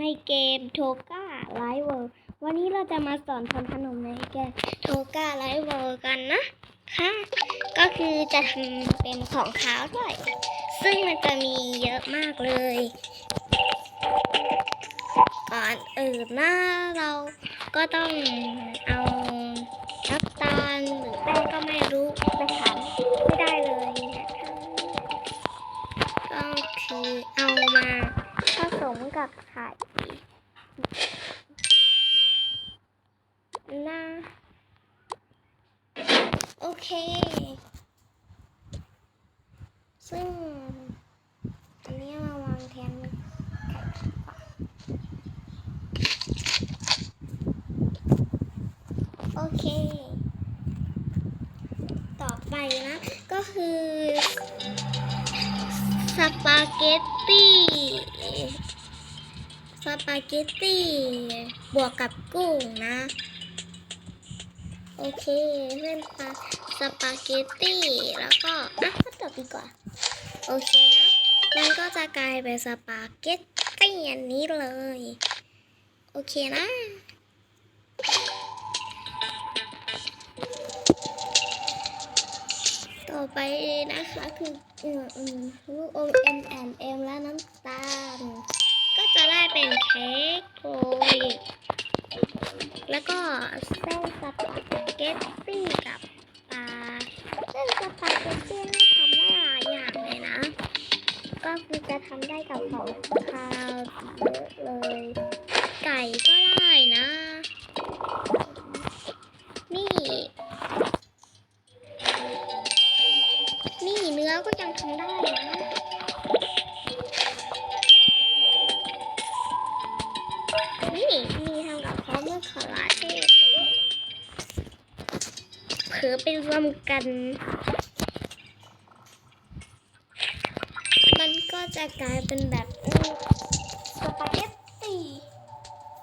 ในเกมโทก้าไลฟ์เวิร์วันนี้เราจะมาสอนทำขนมในเกมโทก้าไลฟ์เวิร์กันนะค่ะก็คือจะทำเป็นของขาวด้วย ซึ่งมันจะมีเยอะมากเลย ก่อนอื่นนะเราก็ต้องเอาน้ำตาลหรือแป้งก็ไม่รู้ไปทำไม่ได้เลยนะคะก็คือเอามาผสมกับไข่ นะโอเค ซึ่งอันนี้มาวางแทนไข่ดีกโอเค ต่อไปนะ ก็คือ สปาเกตตี้ สปาเกตตี้ บวกกับกุ้งนะ โอเคเล่นปลาสปาเกตตี้ แล้วก็อะก็จบดีกว่า โอเคนะมันก็จะกลายเป็นสปาเกตตี้อันนี้เลย โอเคนะต่อไปนะคะคืออืมอืมลูกอม M and M และน้ำตาล ก็จะได้เป็นเค้กโรยแล้วก็เส้นสปาเกตตี้กับปลาเส้นสปาเกตตี้นี่ทำได้หลายอย่างเลยนะ ก็คือจะทำได้กับของคาวเยอะเลย ไก่ก็ได้นะ นี่ นี่เนื้อก็ยังทำได้นะ นี่มีทำกับพร้อมด้วยขอลาเทศเผือไปรวมกัน มันก็จะกลายเป็นแบบสปาเกตตี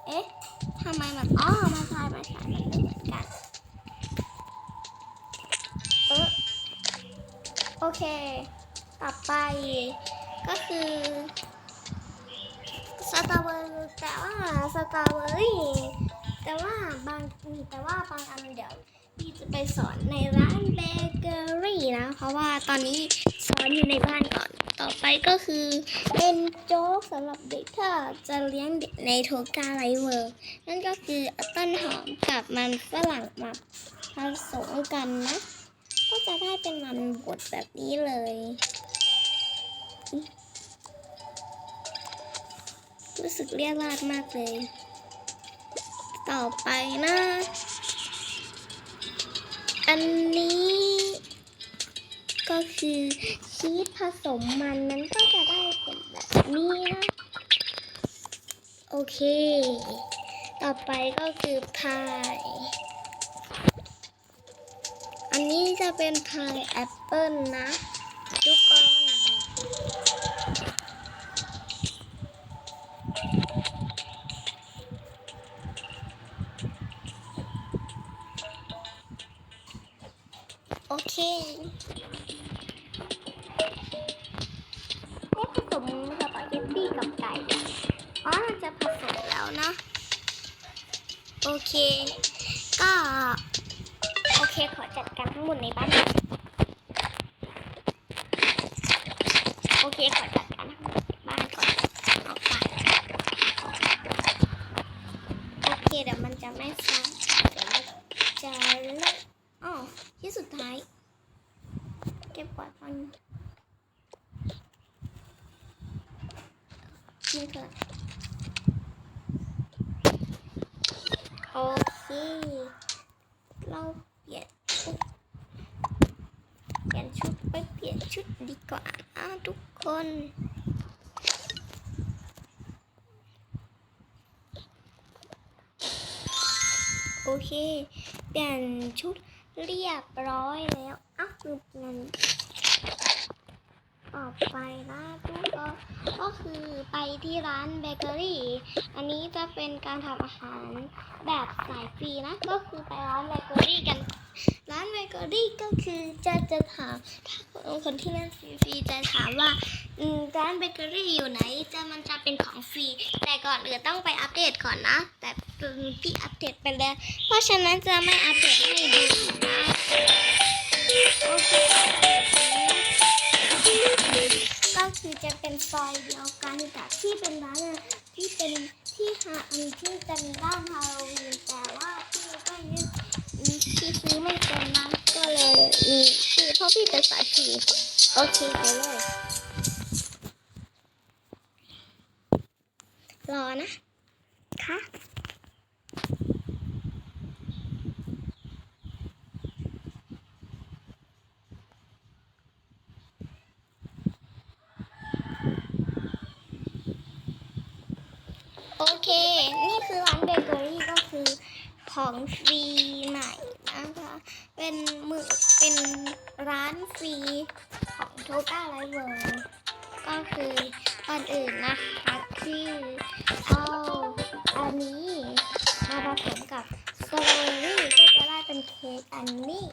เอ๊ะทำไมมันอ๋อมาใช่มาใช่มันเหมือนกันเออโอเค ต่อไปก็คือ สตรอเบอรี่แต่ว่าสตรอเบอรี่แต่ว่าบางแต่ว่าบางอันเดี๋ยวพี่จะไปสอนในร้านเบเกอรี่นะ เพราะว่าตอนนี้สอนอยู่ในบ้านก่อน ต่อไปก็คือเป็นโจ๊กสำหรับเด็กถ้าจะเลี้ยงเด็กในโทกาไลเวอร์นั่นก็คือต้นหอมกับมันฝรั่งมาผสมกันนะ ก็จะได้เป็นมันบดแบบนี้เลย รู้สึกเรียราดมากเลย ต่อไปนะ อันนี้ ก็คือชีสผสมมันนั้นก็จะได้เป็นแบบนี้นะ โอเค ต่อไปก็คือพาย อันนี้จะเป็นพายแอปเปิลนะทุกคน เคให้ผสมสปาเกตตี้กับไก่อ๋อมันจะผสมแล้วเนาะ โอเค ก็ โอเค ขอจัดการทั้งหมดในบ้าน โอเค ขอจัดการทั้งหมดในบ้านก่อนเอาไปโอเค เดี๋ยวมันจะไม่ซ้ำเดี๋ยวมันจะเล ที่สุดท้าย เก็บกวาดฟันนี่คือโอเค เราเปลี่ยนชุดเปลี่ยนชุดไปเปลี่ยนชุดดีกว่านะทุกคนโอเค เปลี่ยนชุด เรียบร้อยแล้วอ้าวลืมเปลี่ยนต่อไปนะทุกคนก็คือไปที่ร้านเบเกอรี่ อันนี้จะเป็นการทำอาหารแบบสายฟรีนะ ก็คือไปร้านเบเกอรี่กัน ร้านเบเกอรี่ก็คือจะจะถามถ้าคนที่เล่นฟรีๆจะถามว่าร้านเบเกอรี่อยู่ไหน จะมันจะเป็นของฟรี แต่ก่อนอื่นต้องไปอัปเดตก่อนนะ แต่ พี่อัปเดตไปแล้ว เพราะฉะนั้นจะไม่อัปเดตให้ดูนะโอเคก็คือจะเป็นซอยเดียวกันแต่ที่เป็นร้านที่เป็นที่ฮาอันที่เป็นด้านฮาโลวีนแต่ว่าพี่ก็ยังพี่ซื้อไม่เป็นนะก็เลยมีคือเพราะพี่เป็นสายฟรีโอเคไปเลยรอนะคะ โอเค นี่คือร้านเบเกอรี่ก็คือของฟรีใหม่นะคะ เป็นมือเป็นร้านฟรีของโทก้าไลเวอร์ก็คือก่อนอื่นนะคะคือเอาอันนี้มาผสมกับสตรอเบอรี่ก็จะได้เป็นเค้กอันนี้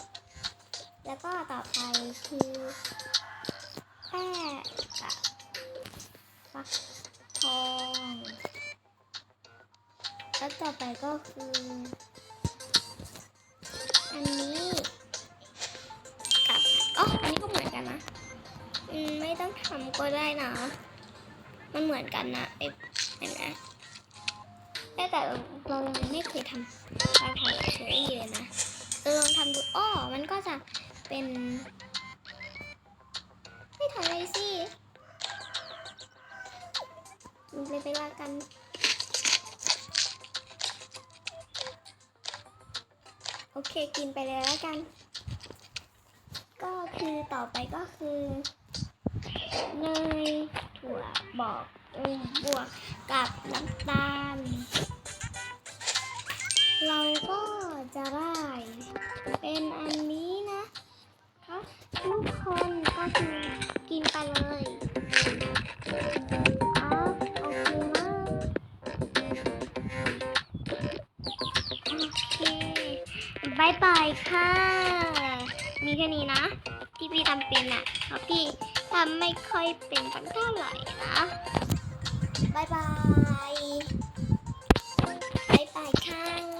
แล้วก็ต่อไปคือแป้ง ต่อไปก็คือ อันนี้กับอ๋ออันนี้ก็เหมือนกันนะอืมไม่ต้องทำก็ได้นะ มันเหมือนกันนะไอ้เห็นไหมแต่แต่เรายังไม่เคยทำเราทำเฉยเลยนะเราลองทำดูอ้อมันก็จะเป็น ไม่ทำอะไรสิเลยไปว่ากัน โอเคกินไปเลยแล้วกัน ก็คือต่อไปก็คือเนยถั่วบอกเอ้ยบวกกับน้ำตาล เราก็จะได้เป็นอันนี้นะคะทุกคนก็คือกินไปเลย ค่นี้นะ ที่พี่ทำเป็นอะเพราะพี่ทำไม่ค่อยเป็นตั้เท่าไหร่นะบายบายบายบายค่ะ